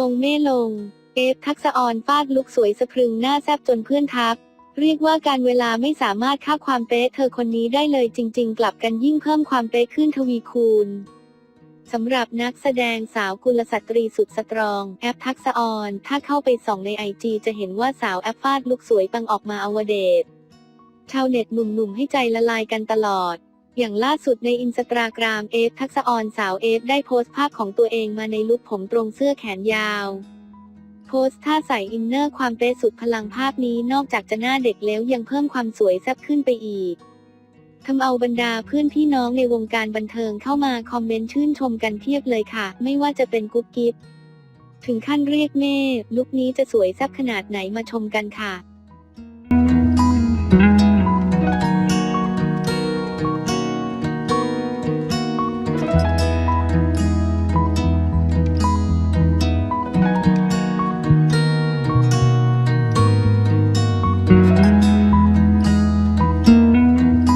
วงเม่ลง เอฟทักษะออนฟาดลุกสวยสะพรึงหน้าแซบจนเพื่อนทัก เรียกว่าการเวลาไม่สามารถค่าความเป๊ะเธอคนนี้ได้เลยจริง ๆ กลับกันยิ่งเพิ่มความเป๊ะขึ้นทวีคูณสำหรับนักแสดงสาวกุลสตรีสุดสตรอง แอปทักษะออน ถ้าเข้าไปส่องในไอจีจะเห็นว่าสาวแอปฟาดลุกสวยปังออกมาอวเดตชาวเน็ตหนุ่มๆให้ใจละลายกันตลอด อย่างล่าสุดในอินสตาแกรมเอฟทักษออนสาวเอฟได้โพสต์ภาพของตัวเองมาในลุคผมตรงเสื้อแขนยาว โพสท่าใส่อินเนอร์ความเป๊ะสุดพลังภาพนี้นอกจากจะหน้าเด็กแล้วยังเพิ่มความสวยแซ่บขึ้นไปอีกทำเอาบรรดาเพื่อนพี่น้องในวงการบันเทิงเข้ามาคอมเมนต์ชื่นชมกันเพียบเลยค่ะ ไม่ว่าจะเป็นกุ๊บกิ๊บถึงขั้นเรียกเน่ลุคนี้จะสวยแซ่บขนาดไหนมาชมกันค่ะ